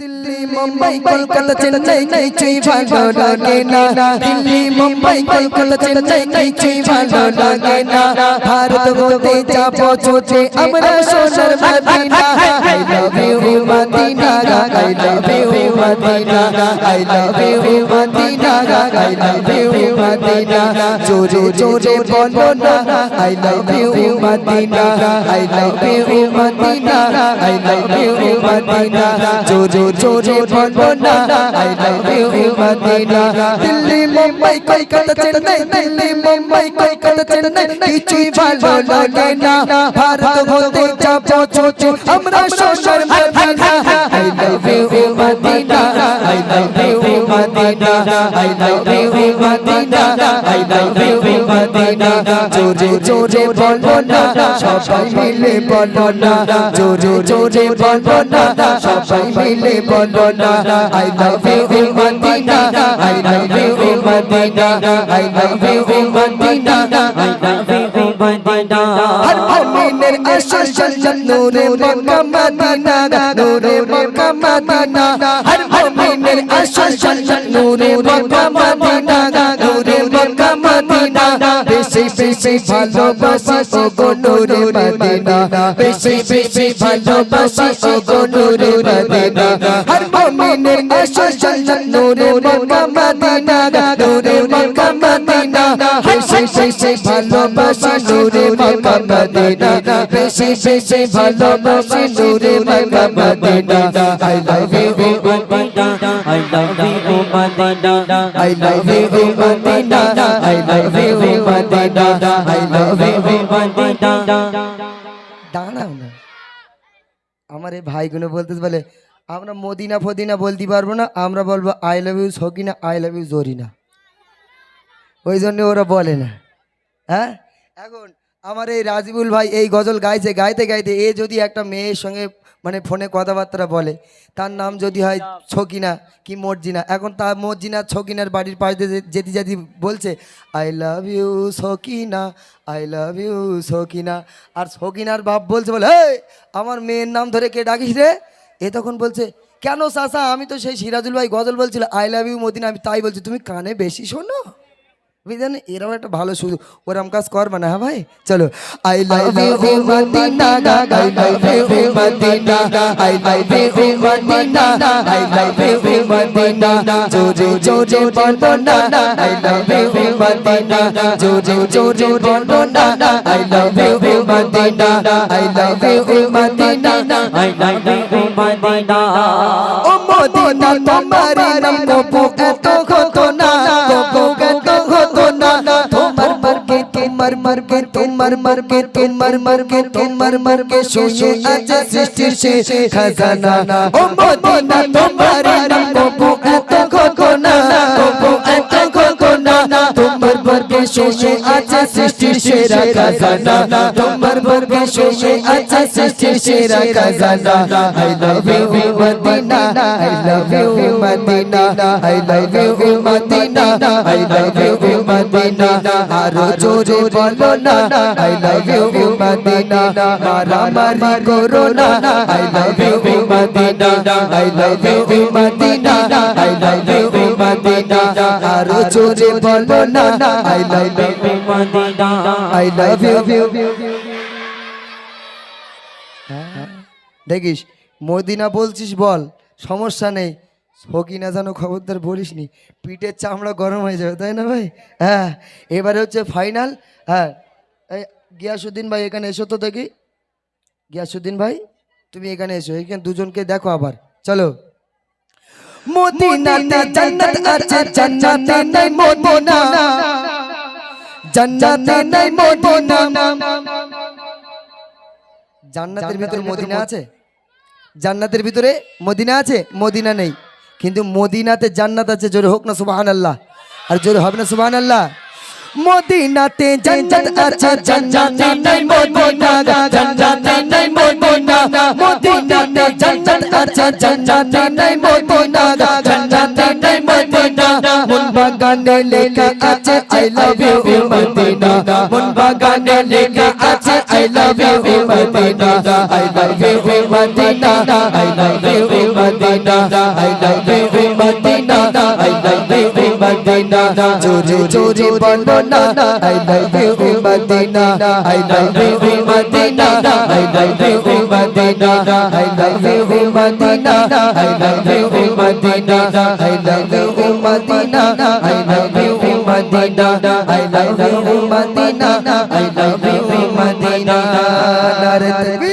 দিল্লি মুম্বাই কলকাতা চেন্নাই কিছুই ভালো লাগে না। দিল্লি মুম্বাই কলকাতা চেন্নাই কিছুই ভালো লাগে না। ভারত হতে যাব ছুটে আমরা সোনার Madina. I love you Madina I love you Madina. I love you Madina I love you Madina. জোরে জোরে বলো না I love you Madina. I love you Madina. I love you Madina. জোরে জোরে বলো না, I love you Madina. Delhi, Mumbai, Kolkata, Chennai, Delhi, Mumbai, Kolkata, Chennai, কিছুই ভালো লাগে না। ভারত হতে যাব ছোট আমরা সোনার Madina. I love you Madina, I love you Madina, I love you Madina, I love you Madina. জোরে জোরে বলো না, সবাই মিলে বলো না। জোরে জোরে বলো না, সবাই মিলে বলো না I love you Madina I love you Madina I love you Madina I love you Madina হর মুমিনের আসল জান্নাত নূরে মক্কা, মদিনা, নূরে মক্কা, মদিনা। হর মুমিনের আসল জান্নাত নূরে মক্কা, মদিনা। নূরে মক্কা মদিনা। বেশি বেশি ভালোবাসি ও গো নূরে মদিনা। বেশি বেশি ভালোবাসি ও গো নূরে মদিনা। হর মুমিনের আসল জান্নাত নূরে মক্কা মদিনা। নূরে মক্কা মদিনা। বেশি বেশি ভালোবাসি নূরে মক্কা মদিনা। বেশি বেশি ভালোবাসি নূরে Madina I love you Madina I love you, Madina. I love you Madina I love you Madina I love you Madina না আমার এই ভাইগুলো বলতে বলে আমরা মদিনা ফদিনা বলতে পারব না আমরা বলব I love you Sakina I love you Zarina ওই জন্য ওরা বলে না হ্যাঁ এখন আমার এই রাজিবুল ভাই এই গজল গাইছে গাইতে গাইতে এ যদি একটা মেয়ের সঙ্গে মানে ফোনে কথাবার্তা বলে তার নাম যদি হয় ছকিনা কি মর্জিনা? এখন তার মর্জিনা ছকিনার বাড়ির পাশ দিয়ে যেতে যেতে বলছে I love you Sakina I love you Sakina আর সকিনার বাপ বলছে বলে "এই, আমার মেয়ের নাম ধরে কে ডাকিস রে? এ তখন বলছে কেন সাসা আমি তো সেই সিরাজুল ভাই গজল বলছিল আই লাভ ইউ মদিনা আমি তাই বলছি তুমি কানে বেশি শোনো? বুঝলেন এরকম একটা ভালো শুধু ওরম কাজ করবে না হ্যাঁ ভাই চলো I love you Madina I love you Madina I love you Madina I love you Madina জোরে জোরে বলো না আই লাভ ইউ মদিনা জোরে জোরে বলো না I love you Madina I love you Madina I love you, Madina. ও Medina তোমার নাম কবু তোমার মার্কে তোমার মার্কে তোমার মার্কে তোমার মার্কে শুয়ে আজ সৃষ্টির শেষ খাজানা। ও মদিনা, তোমার নাম শুয়ে আছে সৃষ্টির সেরা খাজানা। তোমার মার্কে শুয়ে আছে সৃষ্টির সেরা খাজানা। I love you Madina I love you Madina I love you Madina I love you Madina আরও জোরে বলো না। আই লাভ ইউ মদিনা মারামারি করো না। I love you Madina I love you Madina I love you আরও জোরে বলো না I love you Madina. I love you দেখিস মদিনা বলছিস বল সমস্যা নেই। হকি না যেন খবরদার বলিস নি পিঠের চামড়া গরম হয়ে যাবে তাই না ভাই? হ্যাঁ এবারে হচ্ছে ফাইনাল হ্যাঁ গিয়াসুদ্দিন ভাই এখানে এসো তো দেখি। গিয়াসুদ্দিন ভাই তুমি এখানে এসো এখানে দুজনকে দেখো আবার। চলো। মদিনাতে জান্নাত আছে জান্নাতে নাই মদিনা। জান্নাতে নাই মদিনা। জান্নাতের ভিতরে মদিনা আছে? জান্নাতের ভিতরে মদিনা আছে? মদিনা নেই। কিন্তু মদিনাতে জান্নাত আছে জোরে হোক না সুবাহান আল্লাহ আর জোরে হবে না সুবাহান আল্লাহ মদিনাতে জান্নাত আছে জান্নাতে নাই মদিনা জান্নাতে নাই মদিনা মদিনাতে জান্নাত আছে জান্নাতে নাই মদিনা জান্নাতে নাই মদিনা। মন বাগানে লেখা আছে আই লাভ ইউ মদিনা। মন বাগানে লেখা আছে I love you Madina. I love you Madina. I love you Madina I love you Madina জোরে জোরে বলো না I love you Madina I love you Madina I love you Madina I love you Madina I love you Madina I love you Madina I love you Madina I love you Madina I love you Madina নারে